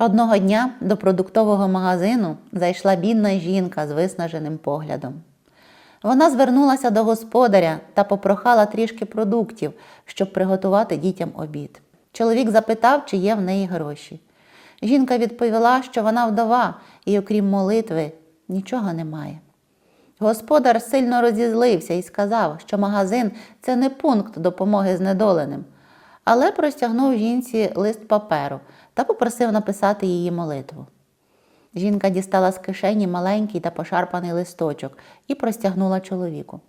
Одного дня до продуктового магазину зайшла бідна жінка з виснаженим поглядом. Вона звернулася до господаря та попрохала трішки продуктів, щоб приготувати дітям обід. Чоловік запитав, чи є в неї гроші. Жінка відповіла, що вона вдова і, окрім молитви, нічого немає. Господар сильно розізлився і сказав, що магазин це не пункт допомоги знедоленим, але простягнув жінці лист паперу та попросив написати її молитву. Жінка дістала з кишені маленький та пошарпаний листочок і простягнула чоловіку.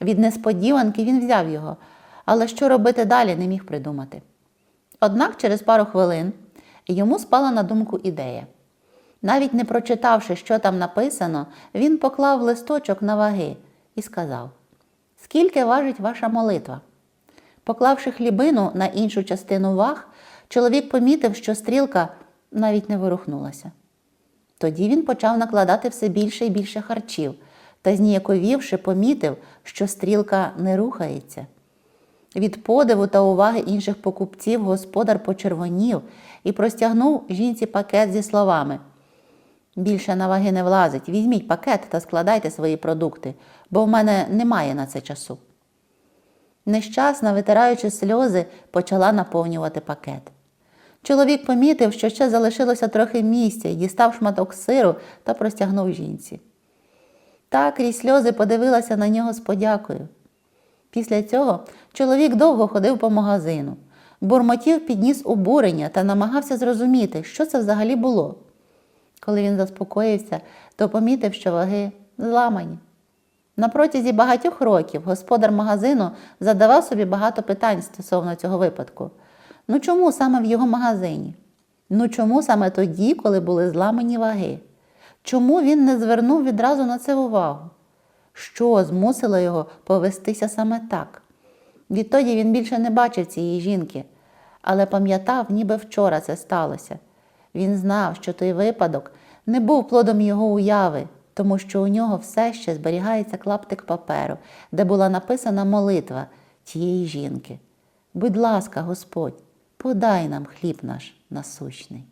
Від несподіванки він взяв його, але що робити далі не міг придумати. Однак через пару хвилин йому спала на думку ідея. Навіть не прочитавши, що там написано, він поклав листочок на ваги і сказав: Скільки важить ваша молитва? Поклавши хлібину на іншу частину ваг, чоловік помітив, що стрілка навіть не ворухнулася. Тоді він почав накладати все більше і більше харчів та, зніяковівши, помітив, що стрілка не рухається. Від подиву та уваги інших покупців господар почервонів і простягнув жінці пакет зі словами: Більше на ваги не влазить. Візьміть пакет та складайте свої продукти, бо в мене немає на це часу. Нещасна, витираючи сльози, почала наповнювати пакет. Чоловік помітив, що ще залишилося трохи місця дістав шматок сиру та простягнув жінці. Та крізь сльози подивилася на нього з подякою. Після цього чоловік довго ходив по магазину, бурмотів підніс обурення та намагався зрозуміти, що це взагалі було. Коли він заспокоївся, то помітив, що ваги зламані. На протязі багатьох років господар магазину задавав собі багато питань стосовно цього випадку. Ну чому саме в його магазині? Ну чому саме тоді, коли були зламані ваги? Чому він не звернув відразу на це увагу? Що змусило його повестися саме так? Відтоді він більше не бачив цієї жінки, але пам'ятав, ніби вчора це сталося. Він знав, що той випадок не був плодом його уяви, тому що у нього все ще зберігається клаптик паперу, де була написана молитва тієї жінки. Будь ласка, Господь, подай нам хліб наш насущний.